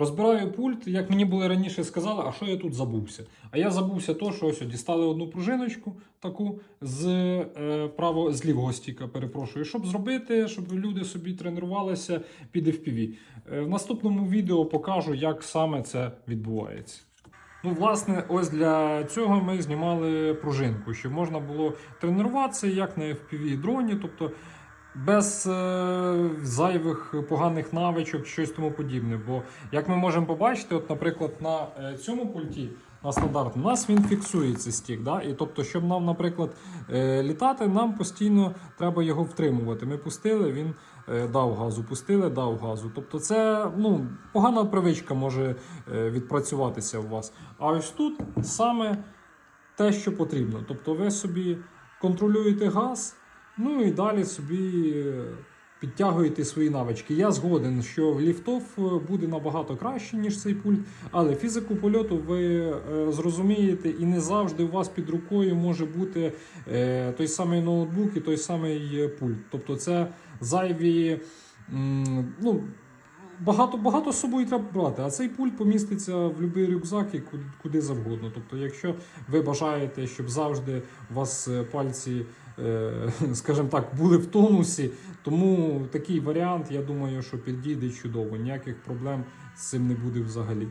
Розбираю пульт, як мені були раніше сказали, а що я тут забувся? А я забувся то, що ось дістали одну пружиночку таку з е, право з лівого стіка, перепрошую, щоб зробити, щоб люди собі тренувалися під FPV. Е, в наступному відео покажу, як саме це відбувається. Ну, власне, ось для цього ми знімали пружинку, щоб можна було тренуватися як на FPV дроні, тобто без е, зайвих поганих навичок, щось тому подібне. Бо як ми можемо побачити, от, наприклад, на е, цьому пульті. На стандарт, у нас він фіксується стік. Да? І тобто, щоб нам, наприклад, е, літати, нам постійно треба його втримувати. Ми пустили, він е, дав газу, пустили, дав газу. Тобто, це ну, погана привичка може е, відпрацюватися у вас. А ось тут саме те, що потрібно. Тобто, ви собі контролюєте газ, ну і далі собі. е, Підтягуєте свої навички. Я згоден, що ліфтов е, буде набагато краще, ніж цей пульт, але фізику польоту ви е, зрозумієте, і не завжди у вас під рукою може бути той самий ноутбук і той самий пульт. Тобто це зайві. ну, Багато багато з собою треба брати, а цей пульт поміститься в будь-який рюкзак і куди, завгодно. Тобто, якщо ви бажаєте, щоб завжди у вас пальці, скажімо так, були в тонусі, тому такий варіант, я думаю, що підійде чудово. Ніяких проблем з цим не буде взагалі.